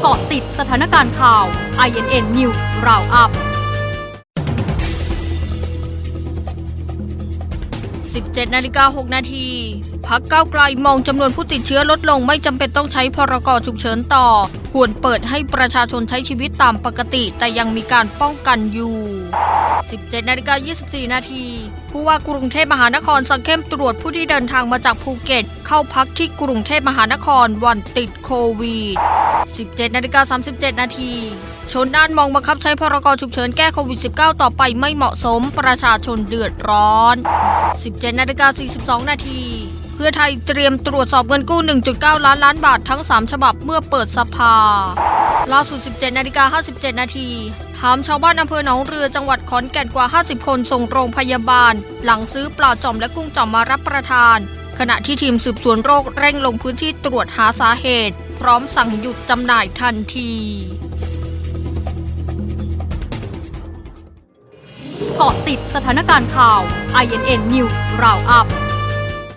เกาะติดสถานการณ์ข่าว INN News Roundup 17นาฬิกา6นาทีพักก้าวไกลมองจำนวนผู้ติดเชื้อลดลงไม่จำเป็นต้องใช้พรกฉุกเฉินต่อ ควรเปิดให้ประชาชนใช้ชีวิตตามปกติ แต่ยังมีการป้องกันอยู่ 17นาฬิกา24นาทีผู้ว่ากรุงเทพมหานครสั่งเข้มตรวจผู้ที่เดินทางมาจากภูเก็ต เข้าพักที่กรุงเทพมหานครวันติดโควิด 17นาฬิกา37 นาทีชนน่านมองบังคับใช้พรกฉุกเฉินแก้โควิด -19 ต่อไปไม่เหมาะสมประชาชนเดือดร้อน 17นาฬิกา42 นาทีเพื่อไทยเตรียมตรวจสอบเงินกู้ 1.9 ล้านล้านบาททั้ง 3 ฉบับเมื่อเปิดสภา ล่าสุด 17นาฬิกา57 นาทีหามชาวบ้านอำเภอหนองเรือจังหวัดขอนแก่นกว่า 50 คนส่งโรงพยาบาล หลังซื้อปลาจอมและกุ้งจอมมารับประทาน ขณะที่ทีมสืบสวนโรคเร่งลงพื้นที่ตรวจหาสาเหตุ พร้อมสั่งหยุดจำหน่ายทันทีเกาะติดสถานการณ์ข่าว INN News Roundup